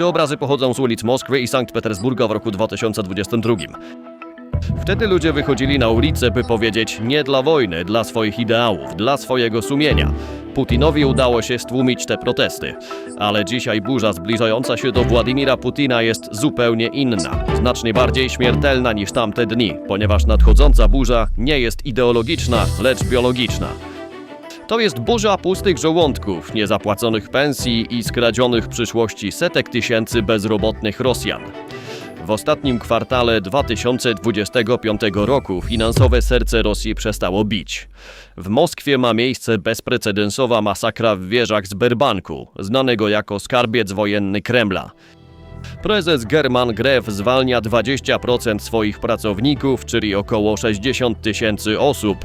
Te obrazy pochodzą z ulic Moskwy i Sankt Petersburga w roku 2022. Wtedy ludzie wychodzili na ulicę, by powiedzieć nie dla wojny, dla swoich ideałów, dla swojego sumienia. Putinowi udało się stłumić te protesty, ale dzisiaj burza zbliżająca się do Władimira Putina jest zupełnie inna, znacznie bardziej śmiertelna niż tamte dni, ponieważ nadchodząca burza nie jest ideologiczna, lecz biologiczna. To jest burza pustych żołądków, niezapłaconych pensji i skradzionych przyszłości setek tysięcy bezrobotnych Rosjan. W ostatnim kwartale 2025 roku finansowe serce Rosji przestało bić. W Moskwie ma miejsce bezprecedensowa masakra w wieżach Sberbanku, znanego jako skarbiec wojenny Kremla. Prezes German Gref zwalnia 20% swoich pracowników, czyli około 60 tysięcy osób,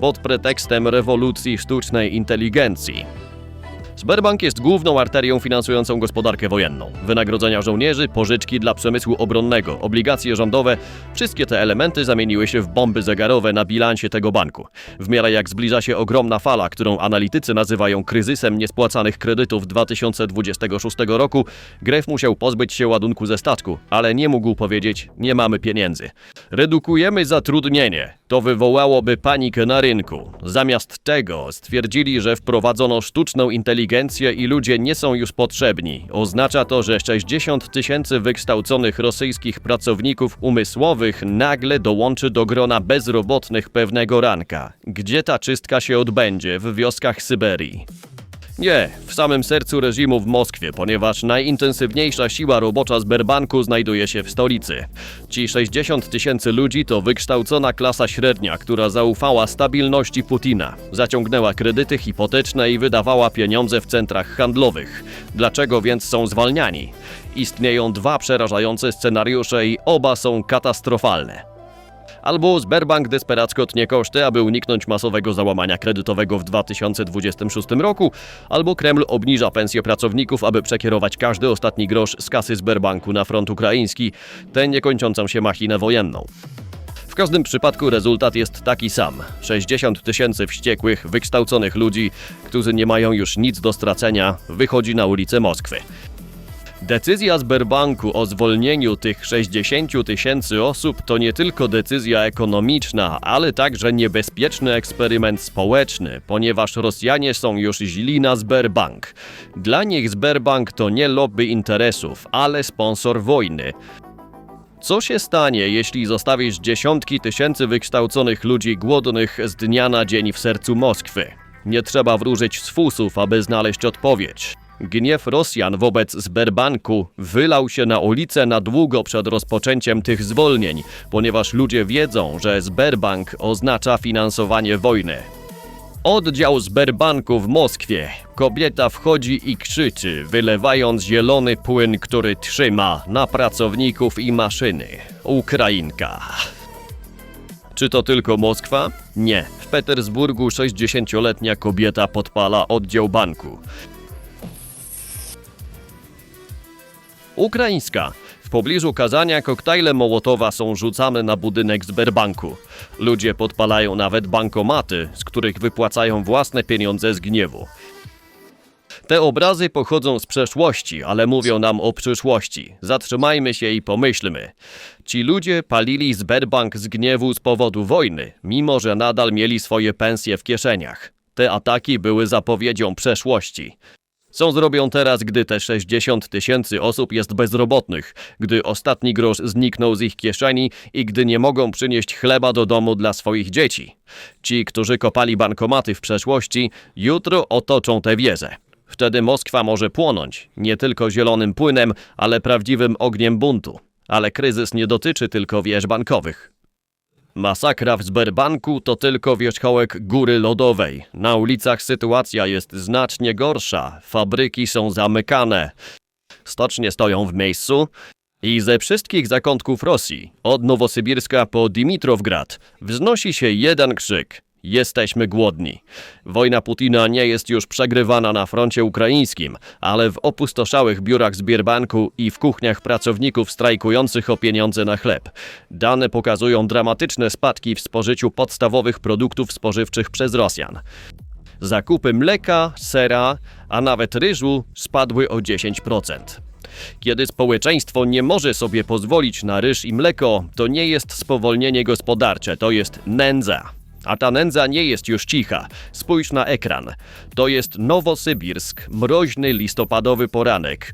pod pretekstem rewolucji sztucznej inteligencji. Sberbank jest główną arterią finansującą gospodarkę wojenną. Wynagrodzenia żołnierzy, pożyczki dla przemysłu obronnego, obligacje rządowe wszystkie te elementy zamieniły się w bomby zegarowe na bilansie tego banku. W miarę jak zbliża się ogromna fala, którą analitycy nazywają kryzysem niespłacanych kredytów 2026 roku, Gref musiał pozbyć się ładunku ze statku, ale nie mógł powiedzieć: Nie mamy pieniędzy. Redukujemy zatrudnienie. To wywołałoby panikę na rynku. Zamiast tego stwierdzili, że wprowadzono sztuczną inteligencję i ludzie nie są już potrzebni. Oznacza to, że 60 tysięcy wykształconych rosyjskich pracowników umysłowych nagle dołączy do grona bezrobotnych pewnego ranka. Gdzie ta czystka się odbędzie? W wioskach Syberii. Nie, w samym sercu reżimu w Moskwie, ponieważ najintensywniejsza siła robocza z Berbanku znajduje się w stolicy. Ci 60 tysięcy ludzi to wykształcona klasa średnia, która zaufała stabilności Putina, zaciągnęła kredyty hipoteczne i wydawała pieniądze w centrach handlowych. Dlaczego więc są zwalniani? Istnieją dwa przerażające scenariusze i oba są katastrofalne. Albo Sberbank desperacko tnie koszty, aby uniknąć masowego załamania kredytowego w 2026 roku, albo Kreml obniża pensje pracowników, aby przekierować każdy ostatni grosz z kasy Sberbanku na front ukraiński, tę niekończącą się machinę wojenną. W każdym przypadku rezultat jest taki sam: 60 tysięcy wściekłych, wykształconych ludzi, którzy nie mają już nic do stracenia, wychodzi na ulice Moskwy. Decyzja Sberbanku o zwolnieniu tych 60 tysięcy osób to nie tylko decyzja ekonomiczna, ale także niebezpieczny eksperyment społeczny, ponieważ Rosjanie są już źli na Sberbank. Dla nich Sberbank to nie lobby interesów, ale sponsor wojny. Co się stanie, jeśli zostawisz dziesiątki tysięcy wykształconych ludzi głodnych z dnia na dzień w sercu Moskwy? Nie trzeba wróżyć z fusów, aby znaleźć odpowiedź. Gniew Rosjan wobec Sberbanku wylał się na ulicę na długo przed rozpoczęciem tych zwolnień, ponieważ ludzie wiedzą, że Sberbank oznacza finansowanie wojny. Oddział Sberbanku w Moskwie. Kobieta wchodzi i krzyczy, wylewając zielony płyn, który trzyma na pracowników i maszyny. Ukrainka. Czy to tylko Moskwa? Nie. W Petersburgu 60-letnia kobieta podpala oddział banku. Ukraińska. W pobliżu kazania koktajle Mołotowa są rzucane na budynek Sberbanku. Ludzie podpalają nawet bankomaty, z których wypłacają własne pieniądze z gniewu. Te obrazy pochodzą z przeszłości, ale mówią nam o przyszłości. Zatrzymajmy się i pomyślmy. Ci ludzie palili Sberbank z gniewu z powodu wojny, mimo że nadal mieli swoje pensje w kieszeniach. Te ataki były zapowiedzią przeszłości. Co zrobią teraz, gdy te 60 tysięcy osób jest bezrobotnych, gdy ostatni grosz zniknął z ich kieszeni i gdy nie mogą przynieść chleba do domu dla swoich dzieci? Ci, którzy kopali bankomaty w przeszłości, jutro otoczą te wieże. Wtedy Moskwa może płonąć, nie tylko zielonym płynem, ale prawdziwym ogniem buntu. Ale kryzys nie dotyczy tylko wież bankowych. Masakra w Sberbanku to tylko wierzchołek góry lodowej. Na ulicach sytuacja jest znacznie gorsza. Fabryki są zamykane. Stocznie stoją w miejscu. I ze wszystkich zakątków Rosji, od Nowosybirska po Dimitrowgrad, wznosi się jeden krzyk. Jesteśmy głodni. Wojna Putina nie jest już przegrywana na froncie ukraińskim, ale w opustoszałych biurach Sberbanku i w kuchniach pracowników strajkujących o pieniądze na chleb. Dane pokazują dramatyczne spadki w spożyciu podstawowych produktów spożywczych przez Rosjan. Zakupy mleka, sera, a nawet ryżu spadły o 10%. Kiedy społeczeństwo nie może sobie pozwolić na ryż i mleko, to nie jest spowolnienie gospodarcze, to jest nędza. A ta nędza nie jest już cicha. Spójrz na ekran. To jest Nowosybirsk, mroźny listopadowy poranek.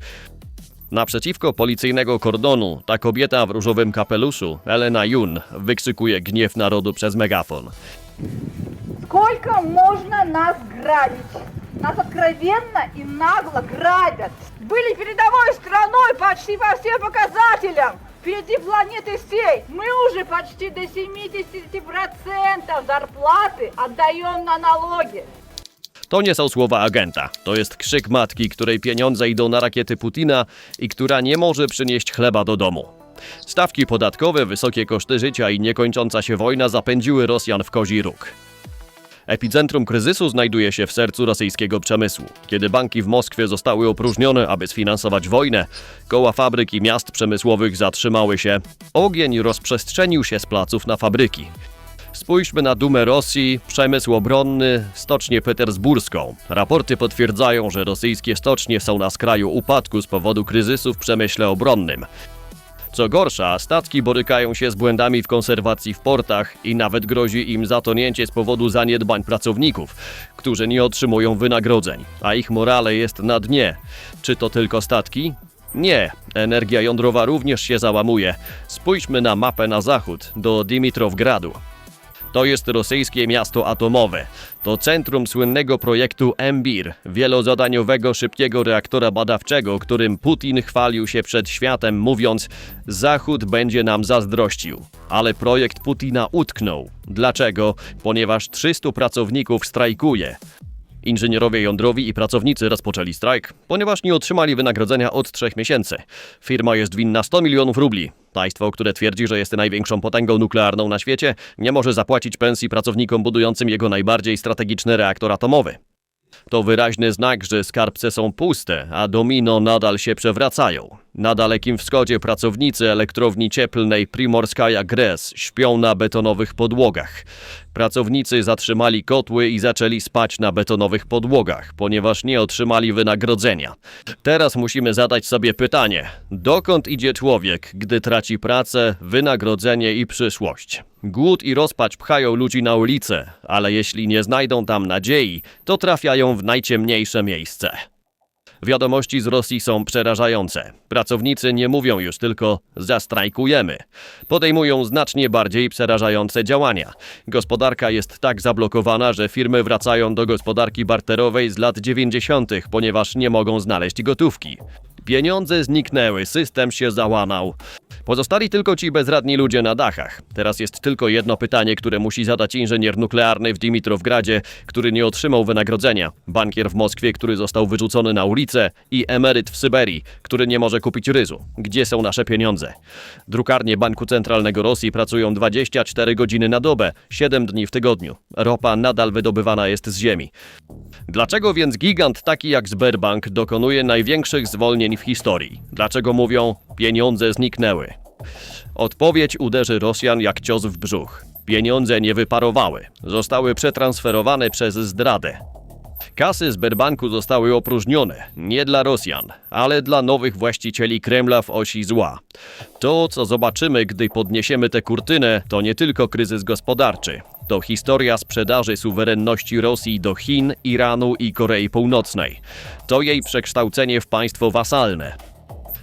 Naprzeciwko policyjnego kordonu ta kobieta w różowym kapeluszu, Elena Jun, wykrzykuje gniew narodu przez megafon. Сколько можно нас грабить? Нас откровенно и нагло грабят. Были передовой страной почти по всем показателям. Впереди планеты всей. Мы уже почти до 70% зарплаты отдаем на налоги. To nie są słowa agenta. To jest krzyk matki, której pieniądze idą na rakiety Putina i która nie może przynieść chleba do domu. Stawki podatkowe, wysokie koszty życia i niekończąca się wojna zapędziły Rosjan w kozi róg. Epicentrum kryzysu znajduje się w sercu rosyjskiego przemysłu. Kiedy banki w Moskwie zostały opróżnione, aby sfinansować wojnę, koła fabryk i miast przemysłowych zatrzymały się. Ogień rozprzestrzenił się z placów na fabryki. Spójrzmy na dumę Rosji, przemysł obronny, stocznię petersburską. Raporty potwierdzają, że rosyjskie stocznie są na skraju upadku z powodu kryzysu w przemyśle obronnym. Co gorsza, statki borykają się z błędami w konserwacji w portach i nawet grozi im zatonięcie z powodu zaniedbań pracowników, którzy nie otrzymują wynagrodzeń, a ich morale jest na dnie. Czy to tylko statki? Nie, energia jądrowa również się załamuje. Spójrzmy na mapę na zachód, do Dimitrowgradu. To jest rosyjskie miasto atomowe. To centrum słynnego projektu MBIR, wielozadaniowego szybkiego reaktora badawczego, którym Putin chwalił się przed światem, mówiąc: Zachód będzie nam zazdrościł. Ale projekt Putina utknął. Dlaczego? Ponieważ 300 pracowników strajkuje. Inżynierowie jądrowi i pracownicy rozpoczęli strajk, ponieważ nie otrzymali wynagrodzenia od trzech miesięcy. Firma jest winna 100 milionów rubli. Państwo, które twierdzi, że jest największą potęgą nuklearną na świecie, nie może zapłacić pensji pracownikom budującym jego najbardziej strategiczny reaktor atomowy. To wyraźny znak, że skarbce są puste, a domino nadal się przewracają. Na Dalekim Wschodzie pracownicy elektrowni cieplnej Primorskaja Gres śpią na betonowych podłogach. Pracownicy zatrzymali kotły i zaczęli spać na betonowych podłogach, ponieważ nie otrzymali wynagrodzenia. Teraz musimy zadać sobie pytanie: dokąd idzie człowiek, gdy traci pracę, wynagrodzenie i przyszłość? Głód i rozpacz pchają ludzi na ulicę, ale jeśli nie znajdą tam nadziei, to trafiają w najciemniejsze miejsce. Wiadomości z Rosji są przerażające. Pracownicy nie mówią już tylko zastrajkujemy. Podejmują znacznie bardziej przerażające działania. Gospodarka jest tak zablokowana, że firmy wracają do gospodarki barterowej z lat 90., ponieważ nie mogą znaleźć gotówki. Pieniądze zniknęły, system się załamał. Pozostali tylko ci bezradni ludzie na dachach. Teraz jest tylko jedno pytanie, które musi zadać inżynier nuklearny w Dimitrowgradzie, który nie otrzymał wynagrodzenia, bankier w Moskwie, który został wyrzucony na ulicę i emeryt w Syberii, który nie może kupić ryżu. Gdzie są nasze pieniądze? Drukarnie Banku Centralnego Rosji pracują 24 godziny na dobę, 7 dni w tygodniu. Ropa nadal wydobywana jest z ziemi. Dlaczego więc gigant taki jak Sberbank dokonuje największych zwolnień w historii? Dlaczego mówią pieniądze zniknęły? Odpowiedź uderzy Rosjan jak cios w brzuch. Pieniądze nie wyparowały, zostały przetransferowane przez zdradę. Kasy Sberbanku zostały opróżnione nie dla Rosjan, ale dla nowych właścicieli Kremla w osi zła. To, co zobaczymy, gdy podniesiemy tę kurtynę, to nie tylko kryzys gospodarczy. To historia sprzedaży suwerenności Rosji do Chin, Iranu i Korei Północnej. To jej przekształcenie w państwo wasalne.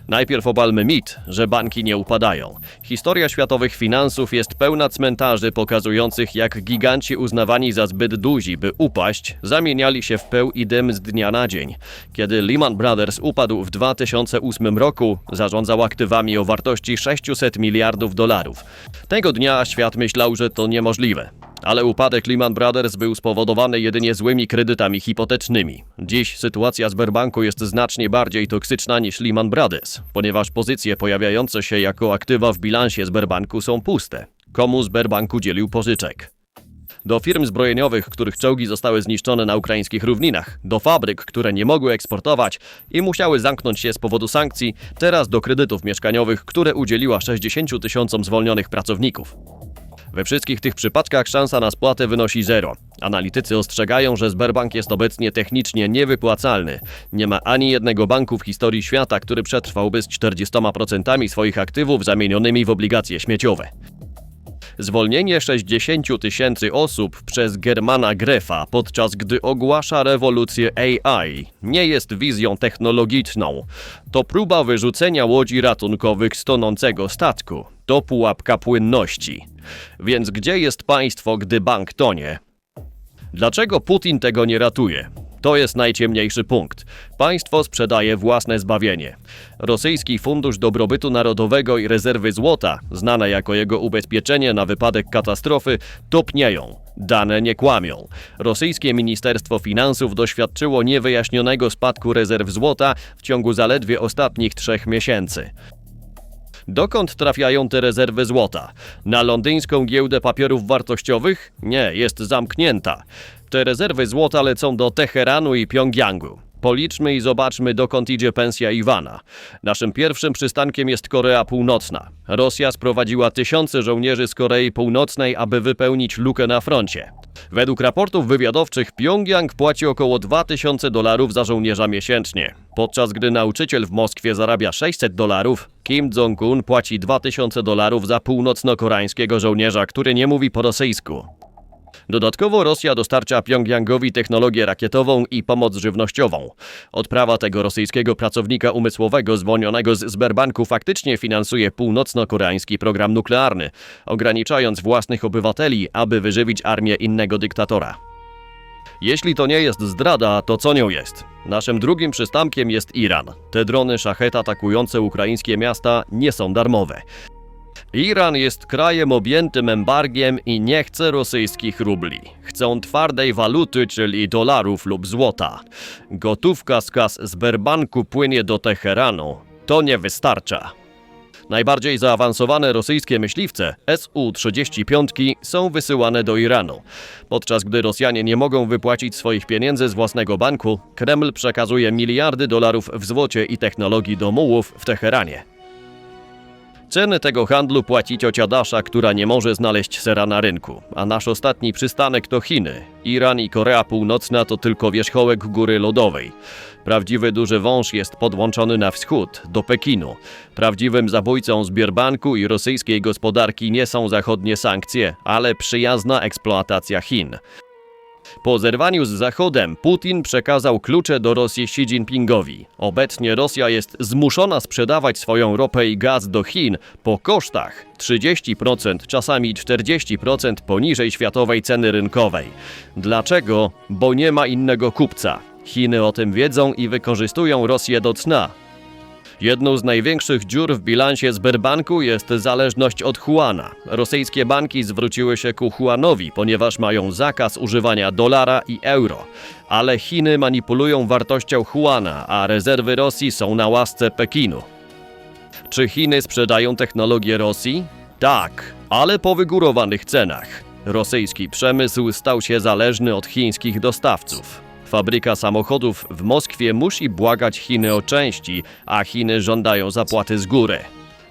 Najpierw obalmy mit, że banki nie upadają. Historia światowych finansów jest pełna cmentarzy pokazujących, jak giganci uznawani za zbyt duzi, by upaść, zamieniali się w peł i dym z dnia na dzień. Kiedy Lehman Brothers upadł w 2008 roku, zarządzał aktywami o wartości 600 miliardów dolarów. Tego dnia świat myślał, że to niemożliwe. Ale upadek Lehman Brothers był spowodowany jedynie złymi kredytami hipotecznymi. Dziś sytuacja Sberbanku jest znacznie bardziej toksyczna niż Lehman Brothers, ponieważ pozycje pojawiające się jako aktywa w bilansie Sberbanku są puste. Komu Sberbank udzielił pożyczek? Do firm zbrojeniowych, których czołgi zostały zniszczone na ukraińskich równinach, do fabryk, które nie mogły eksportować i musiały zamknąć się z powodu sankcji, teraz do kredytów mieszkaniowych, które udzieliła 60 tysiącom zwolnionych pracowników. We wszystkich tych przypadkach szansa na spłatę wynosi zero. Analitycy ostrzegają, że Sberbank jest obecnie technicznie niewypłacalny. Nie ma ani jednego banku w historii świata, który przetrwałby z 40% swoich aktywów zamienionymi w obligacje śmieciowe. Zwolnienie 60 tysięcy osób przez Germana Grefa, podczas gdy ogłasza rewolucję AI, nie jest wizją technologiczną. To próba wyrzucenia łodzi ratunkowych z tonącego statku. To pułapka płynności. Więc gdzie jest państwo, gdy bank tonie? Dlaczego Putin tego nie ratuje? To jest najciemniejszy punkt. Państwo sprzedaje własne zbawienie. Rosyjski Fundusz Dobrobytu Narodowego i Rezerwy Złota, znane jako jego ubezpieczenie na wypadek katastrofy, topnieją. Dane nie kłamią. Rosyjskie Ministerstwo Finansów doświadczyło niewyjaśnionego spadku rezerw złota w ciągu zaledwie ostatnich trzech miesięcy. Dokąd trafiają te rezerwy złota? Na londyńską giełdę papierów wartościowych? Nie, jest zamknięta. Te rezerwy złota lecą do Teheranu i Pjongjangu. Policzmy i zobaczmy, dokąd idzie pensja Iwana. Naszym pierwszym przystankiem jest Korea Północna. Rosja sprowadziła tysiące żołnierzy z Korei Północnej, aby wypełnić lukę na froncie. Według raportów wywiadowczych Pjongjang płaci około 2000 dolarów za żołnierza miesięcznie. Podczas gdy nauczyciel w Moskwie zarabia 600 dolarów, Kim Jong-un płaci 2000 dolarów za północno-koreańskiego żołnierza, który nie mówi po rosyjsku. Dodatkowo Rosja dostarcza Pjongjangowi technologię rakietową i pomoc żywnościową. Odprawa tego rosyjskiego pracownika umysłowego zwolnionego z Sberbanku faktycznie finansuje północno-koreański program nuklearny, ograniczając własnych obywateli, aby wyżywić armię innego dyktatora. Jeśli to nie jest zdrada, to co nią jest? Naszym drugim przystankiem jest Iran. Te drony szachet atakujące ukraińskie miasta nie są darmowe. Iran jest krajem objętym embargiem i nie chce rosyjskich rubli. Chcą twardej waluty, czyli dolarów lub złota. Gotówka z kas Sberbanku płynie do Teheranu. To nie wystarcza. Najbardziej zaawansowane rosyjskie myśliwce Su-35 są wysyłane do Iranu. Podczas gdy Rosjanie nie mogą wypłacić swoich pieniędzy z własnego banku, Kreml przekazuje miliardy dolarów w złocie i technologii do mułów w Teheranie. Ceny tego handlu płaci ciocia Dasza, która nie może znaleźć sera na rynku. A nasz ostatni przystanek to Chiny. Iran i Korea Północna to tylko wierzchołek góry lodowej. Prawdziwy duży wąż jest podłączony na wschód, do Pekinu. Prawdziwym zabójcą Sberbanku i rosyjskiej gospodarki nie są zachodnie sankcje, ale przyjazna eksploatacja Chin. Po zerwaniu z Zachodem Putin przekazał klucze do Rosji Xi Jinpingowi. Obecnie Rosja jest zmuszona sprzedawać swoją ropę i gaz do Chin po kosztach 30%, czasami 40% poniżej światowej ceny rynkowej. Dlaczego? Bo nie ma innego kupca. Chiny o tym wiedzą i wykorzystują Rosję do cna. Jedną z największych dziur w bilansie Sberbanku jest zależność od Huana. Rosyjskie banki zwróciły się ku Huanowi, ponieważ mają zakaz używania dolara i euro. Ale Chiny manipulują wartością Huana, a rezerwy Rosji są na łasce Pekinu. Czy Chiny sprzedają technologię Rosji? Tak, ale po wygórowanych cenach. Rosyjski przemysł stał się zależny od chińskich dostawców. Fabryka samochodów w Moskwie musi błagać Chiny o części, a Chiny żądają zapłaty z góry.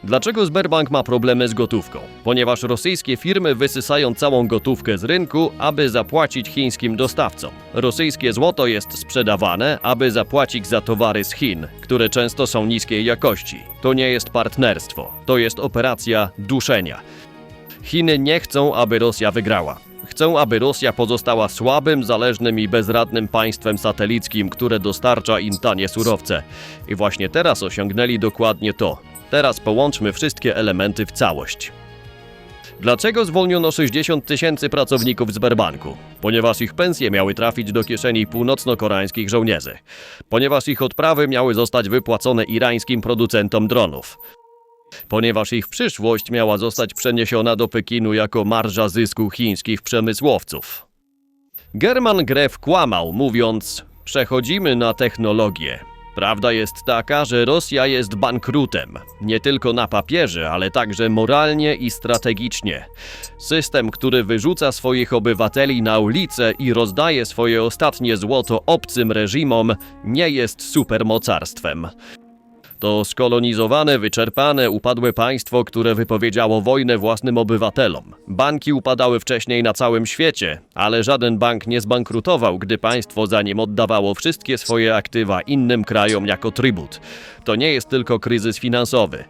Dlaczego Sberbank ma problemy z gotówką? Ponieważ rosyjskie firmy wysysają całą gotówkę z rynku, aby zapłacić chińskim dostawcom. Rosyjskie złoto jest sprzedawane, aby zapłacić za towary z Chin, które często są niskiej jakości. To nie jest partnerstwo, to jest operacja duszenia. Chiny nie chcą, aby Rosja wygrała. Chcą, aby Rosja pozostała słabym, zależnym i bezradnym państwem satelickim, które dostarcza im tanie surowce. I właśnie teraz osiągnęli dokładnie to. Teraz połączmy wszystkie elementy w całość. Dlaczego zwolniono 60 tysięcy pracowników Sberbanku? Ponieważ ich pensje miały trafić do kieszeni północno-koreańskich żołnierzy. Ponieważ ich odprawy miały zostać wypłacone irańskim producentom dronów ponieważ ich przyszłość miała zostać przeniesiona do Pekinu jako marża zysku chińskich przemysłowców. German Gref kłamał, mówiąc: Przechodzimy na technologię. Prawda jest taka, że Rosja jest bankrutem, nie tylko na papierze, ale także moralnie i strategicznie. System, który wyrzuca swoich obywateli na ulicę i rozdaje swoje ostatnie złoto obcym reżimom, nie jest supermocarstwem. To skolonizowane, wyczerpane, upadłe państwo, które wypowiedziało wojnę własnym obywatelom. Banki upadały wcześniej na całym świecie, ale żaden bank nie zbankrutował, gdy państwo za nim oddawało wszystkie swoje aktywa innym krajom jako trybut. To nie jest tylko kryzys finansowy.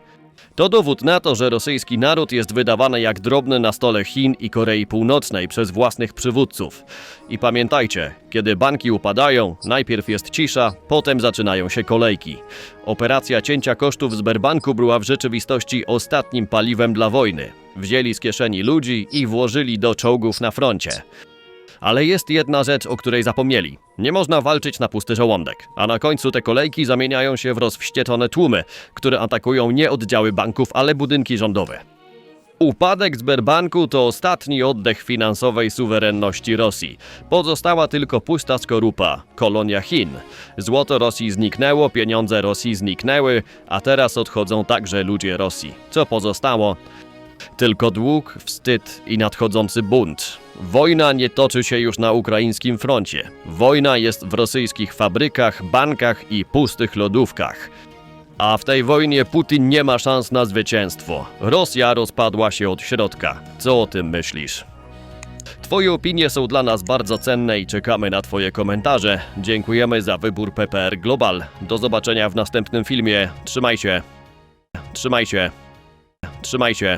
To dowód na to, że rosyjski naród jest wydawany jak drobny na stole Chin i Korei Północnej przez własnych przywódców. I pamiętajcie, kiedy banki upadają, najpierw jest cisza, potem zaczynają się kolejki. Operacja cięcia kosztów Sberbanku była w rzeczywistości ostatnim paliwem dla wojny. Wzięli z kieszeni ludzi i włożyli do czołgów na froncie. Ale jest jedna rzecz, o której zapomnieli. Nie można walczyć na pusty żołądek, a na końcu te kolejki zamieniają się w rozwścieczone tłumy, które atakują nie oddziały banków, ale budynki rządowe. Upadek Sberbanku to ostatni oddech finansowej suwerenności Rosji. Pozostała tylko pusta skorupa, kolonia Chin. Złoto Rosji zniknęło, pieniądze Rosji zniknęły, a teraz odchodzą także ludzie Rosji. Co pozostało? Tylko dług, wstyd i nadchodzący bunt. Wojna nie toczy się już na ukraińskim froncie. Wojna jest w rosyjskich fabrykach, bankach i pustych lodówkach. A w tej wojnie Putin nie ma szans na zwycięstwo. Rosja rozpadła się od środka. Co o tym myślisz? Twoje opinie są dla nas bardzo cenne i czekamy na Twoje komentarze. Dziękujemy za wybór PPR Global. Do zobaczenia w następnym filmie. Trzymaj się. Trzymaj się. Trzymaj się.